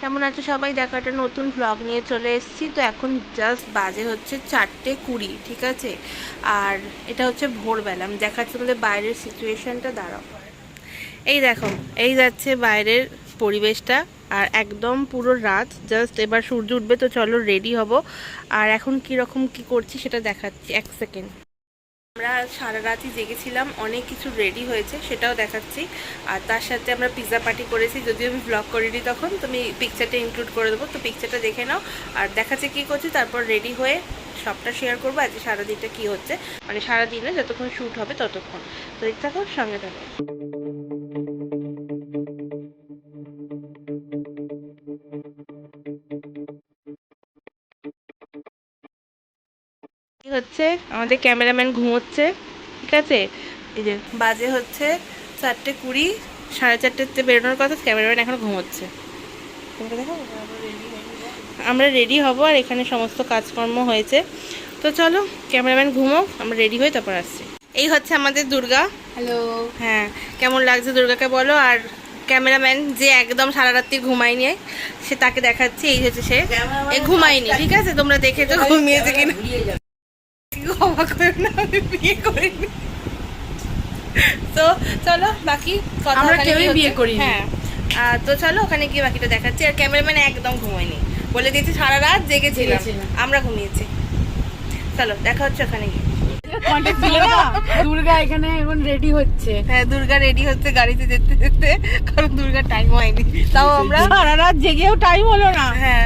কেমন আছে সবাই? দেখো, একটা নতুন ব্লগ নিয়ে চলে এসেছি। তো এখন জাস্ট বাজে হচ্ছে চারটে কুড়ি, ঠিক আছে? আর এটা হচ্ছে ভোরবেলা। আমি দেখাচ্ছি তোমাদের বাইরের সিচুয়েশনটা দাঁড়াও। এই দেখো, এই যাচ্ছে বাইরের পরিবেশটা। আর একদম পুরো রাত জাস্ট এবার সূর্য উঠবে, তো চলো রেডি হব। আর এখন কীরকম কি করছি সেটা দেখাচ্ছি, এক সেকেন্ড আমরা সারা রাতই জেগেছিলাম, অনেক কিছু রেডি হয়েছে, সেটাও দেখাচ্ছি। আর তার সাথে আমরা পিৎজা পার্টি করেছি, যদিও আমি ব্লগ করিনি তখন তুমি পিকচারটা ইনক্লুড করে দেবো, তো পিকচারটা দেখে নাও। আর দেখাচ্ছে কী করছি, তারপর রেডি হয়ে সবটা শেয়ার করব, আজকে সারাদিনটা কী হচ্ছে। মানে সারাদিনে যতক্ষণ শ্যুট হবে ততক্ষণ। তো দেখতে থাকো, সঙ্গে থাকো। হচ্ছে আমাদের ক্যামেরাম্যান ঘুমোচ্ছে ঠিক আছে? এই যে বাজে হচ্ছে চারটে কুড়ি সাড়ে চারটেতে বেরোনোর কথা ক্যামেরাম্যান এখন ঘুমোচ্ছে। আমরা রেডি হব আর এখানে সমস্ত কাজকর্ম হয়েছে। তো চলো ক্যামেরাম্যান ঘুমো আমরা রেডি হয়ে তারপর আসছি। এই হচ্ছে আমাদের দুর্গা। হ্যালো হ্যাঁ কেমন লাগছে দুর্গাকে বলো? আর ক্যামেরাম্যান যে একদম সারা রাত্রি ঘুমায়নি সে তাকে দেখাচ্ছি এই হচ্ছে সে। ঘুমায়নি ঠিক আছে? তোমরা দেখেছ ঘুমিয়েছে কিনা? অবাক করে না আমি বিয়ে করিনি। তো চলো বাকি কথা আমরা কেউই বিয়ে করি হ্যাঁ। তো চলো ওখানে গিয়ে বাকিটা দেখাচ্ছি। আর ক্যামেরাম্যান একদম ঘুমায়নি। বলে দিয়েছি সারা রাত জেগেছিলাম। আমরা ঘুমিয়েছি। চলো দেখা হচ্ছে ওখানে গিয়ে। দুর্গা এখানে এখন রেডি হচ্ছে। হ্যাঁ দুর্গা রেডি হচ্ছে গাড়িতে যেতে যেতে কারণ দুর্গার টাইম হয়নি। তাও আমরা সারা রাত জেগেও টাইম হলো না। হ্যাঁ।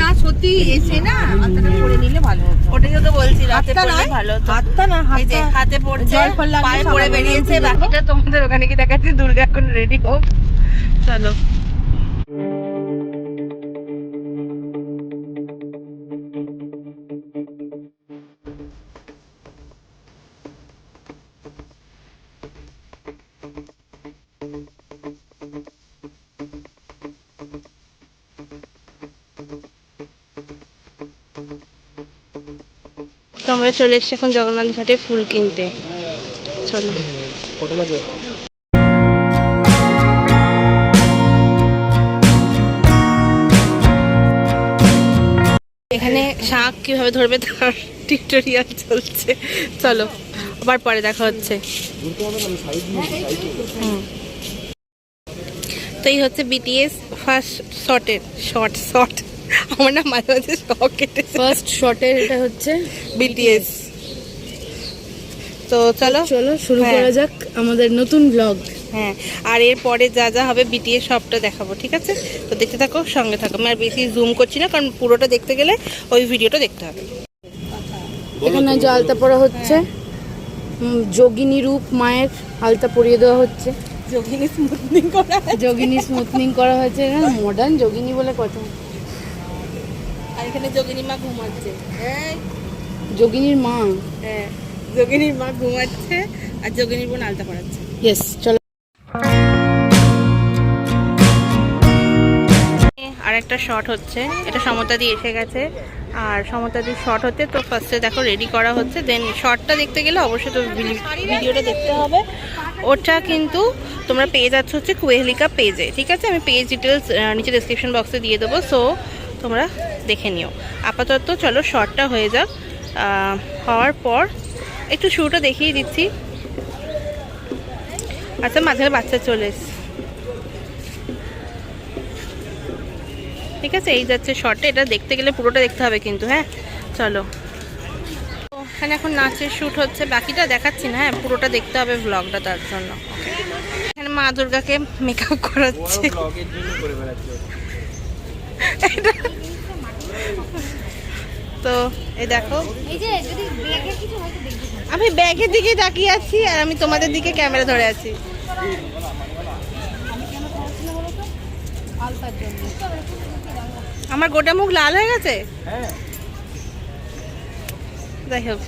তা সত্যি এসে না হাতটা করে নিলে ভালো হতো। ওটাই তো বলছি রাতে পড়লে ভালো হতো। হাতটা না এই যে হাতে পড়ছে পায়ে পড়ে বেরিয়েছে বাকিটা তোমাদের ওখানে কি দেখাচ্ছি? দুর্গা এখন রেডি হোক চলো। তো আমরা চলে এসেছি এখন জগন্নাথ ঘাটে ফুল কিনতে। চলো। এখানে শাঁখ কীভাবে ধরবে তার টিউটোরিয়াল চলছে। চলো। আবার পরে দেখা হচ্ছে। হুম। তো এই হচ্ছে বিটিএস ফার্স্ট শটের শর্ট শর্ট আমার না মাঝে মাঝে শখ ফার্স্ট শটের এটা হচ্ছে বিটিএস তো চলো। চলো শুরু হ্যাঁ। করা যাক আমাদের নতুন ব্লগ হ্যাঁ আর এরপরে যা যা হবে বিটিএস সবটা দেখাবো ঠিক আছে? তো দেখতে থাকো সঙ্গে থাকো। আমি আর বেশি জুম করছি না কারণ পুরোটা দেখতে গেলে ওই ভিডিওটা দেখতে হবে। এখানে আলতা পরা হচ্ছে। উম, যোগিনী রূপ মায়ের আলতা পরিয়ে দেওয়া হচ্ছে। যোগিনী স্মুথনিং করা যোগিনী স্মুথনিং করা হয়েছে মডার্ন যোগিনী বলে কথা। আর এখানে যোগিনী মা ঘুমাচ্ছে। হ্যাঁ যোগিনীর মা। হ্যাঁ যোগিনীর মা ঘুমাচ্ছে আর যোগিনীর বোন আলতা পড়াচ্ছে ইয়েস চলো। আর একটা শর্ট হচ্ছে। এটা সমতা দিয়ে এসে গেছে। আর সমতা দিয়ে শর্ট হচ্ছে তো ফার্স্টে দেখো রেডি করা হচ্ছে। দেন শর্টটা দেখতে গেলে অবশ্যই তো ভিডিওটা দেখতে হবে। ওটা কিন্তু তোমরা পেয়ে যাচ্ছ হচ্ছে কুয়েহলিকা পেজে ঠিক আছে? আমি পেজ ডিটেলস নিচে ডিসক্রিপশন বক্সে দিয়ে দেবো। সো তোমরা দেখে নিও। আপাতত চলো শর্টটা হয়ে যাক। হওয়ার পর একটু শুরুটা দেখিয়ে দিচ্ছি। আচ্ছা মাঝে বাচ্চা চলে এসছে। ঠিক আছে? এই যাচ্ছে শর্টে এটা দেখতে গেলে পুরোটা দেখতে হবে কিন্তু হ্যাঁ? চলো। তো এখানে এখন নাচের শ্যুট হচ্ছে। বাকিটা দেখাচ্ছি না হ্যাঁ? পুরোটা দেখতে হবে ব্লগটা তার জন্য। এখানে মা দুর্গাকে মেকআপ করাচ্ছে। তো এই দেখো। আমি ব্যাগের দিকে তাকিয়ে আছি আর আমি তোমাদের দিকে ক্যামেরা ধরে আছি। আমার গোটা মুখ লাল হয়ে গেছে? যাই হোক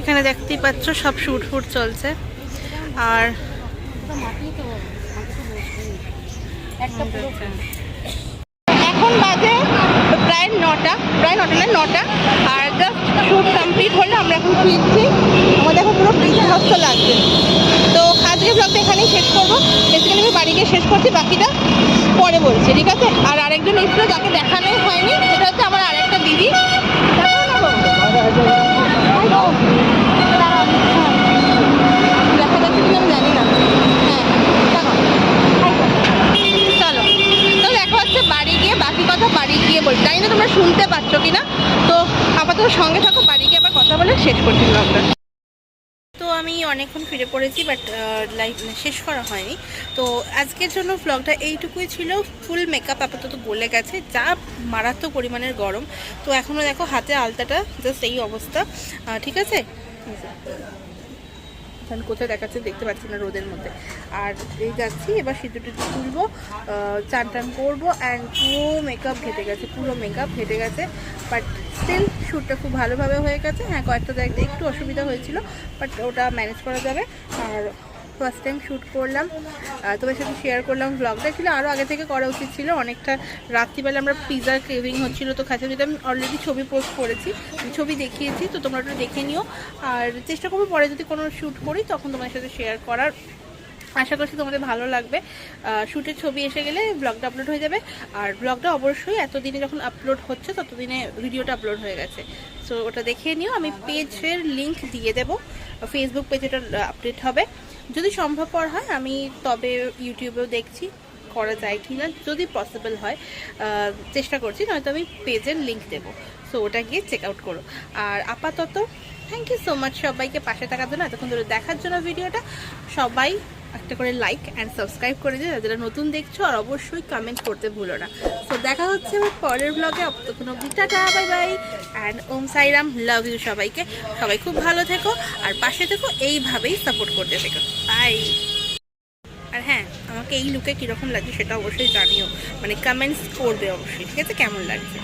এখানে দেখতেই পাচ্ছ সব শুট ফুট চলছে। আর এখন বাজে প্রায় নটা প্রায় নটা না নটা। আর জাস্ট শুট কমপ্লিট হলে আমরা এখন ফিরছি। আমাদের এখন পুরো বিধ্বস্ত লাগছে তো আজকে ব্লগটা এখানে এখানেই শেষ করব। বেসিক্যালি আমি বাড়ি গিয়ে শেষ করছি, বাকিটা পরে বলছি, ঠিক আছে? আর আরেকজন এসেছিল যাকে দেখানো হয়নি, সেটা হচ্ছে আমার আরেকটা দিদি। হ্যাঁ। বাড়ি গিয়ে বাকি কথা বাড়ি গিয়ে জানি না তোমরা শুনতে পাচ্ছ কিনা। তো আপাতত সঙ্গে থাকো, বাড়ি গিয়ে আবার কথা বলে শেষ করছি ব্লগটা। আমি অনেকক্ষণ ফিরে পড়েছি বাট লাইভ শেষ করা হয়নি। তো আজকের জন্য ব্লগটা এইটুকুই ছিল। ফুল মেকআপ আপাতত গলে গেছে, যা মারাত্মক পরিমাণের গরম। তো এখনও দেখো হাতে আলতাটা জাস্ট এই অবস্থা। ঠিক আছে? কোথায় দেখাচ্ছে দেখতে পাচ্ছি না রোদের মধ্যে। আর এই যাচ্ছি, এবার সিঁদুর টিঁদুর তুলবো চান টান করব অ্যান্ড পুরো মেকআপ ঘেটে গেছে, পুরো মেকআপ ঘেটে গেছে। বাট স্টিল শ্যুটটা খুব ভালোভাবে হয়ে গেছে। হ্যাঁ কয়েকটা জায়গাতে একটু অসুবিধা হয়েছিল বাট ওটা ম্যানেজ করা যাবে। আর ফার্স্ট টাইম শ্যুট করলাম। তোমার সাথে শেয়ার করলাম ব্লগটা ছিল আরও আগে থেকে করা উচিত ছিল। অনেকটা রাত্রিবেলা আমরা পিজার ক্রেভিং হচ্ছিল তো খাঁচা যদি আমি অলরেডি ছবি পোস্ট করেছি ছবি দেখিয়েছি, তো তোমরা ওটা দেখে নিও। আর চেষ্টা করব পরে যদি কোনো শ্যুট করি, তখন তোমার সাথে শেয়ার করার। আশা করছি তোমাদের ভালো লাগবে। শ্যুটের ছবি এসে গেলে ব্লগটা আপলোড হয়ে যাবে। আর ব্লগটা অবশ্যই এতদিনে যখন আপলোড হচ্ছে, ততদিনে ভিডিওটা আপলোড হয়ে গেছে। সো ওটা দেখে নিও। আমি পেজের লিংক দিয়ে দেবো। ফেসবুক পেজে ওটা আপডেট হবে। যদি সম্ভবপর হয়, আমি তবে ইউটিউবেও দেখছি, করা যায় কি না যদি পসিবল হয় চেষ্টা করছি, নয়তো আমি পেজের লিংক দেবো। সো ওটা গিয়ে চেক আউট করো। আর আপাতত থ্যাংক ইউ সো মাচ সবাইকে পাশে থাকার জন্য, এতক্ষণ ধরে দেখার জন্য ভিডিওটা সবাই একটা করে লাইক অ্যান্ড সাবস্ক্রাইব করে দিও, যারা নতুন দেখছ, আর অবশ্যই কমেন্ট করতে ভুলো না। তো দেখা হচ্ছে আমার পরের ব্লগে তখন অব্দি tata bye bye and Om Sairam love you সবাইকে। সবাই খুব ভালো থেকো, আর পাশে থেকো, এইভাবেই সাপোর্ট করতে থেকো। বাই আর হ্যাঁ আমাকে এই লুকে কীরকম লাগছে সেটা অবশ্যই জানিও। মানে কমেন্টস করবে অবশ্যই, ঠিক আছে? কেমন লাগছে?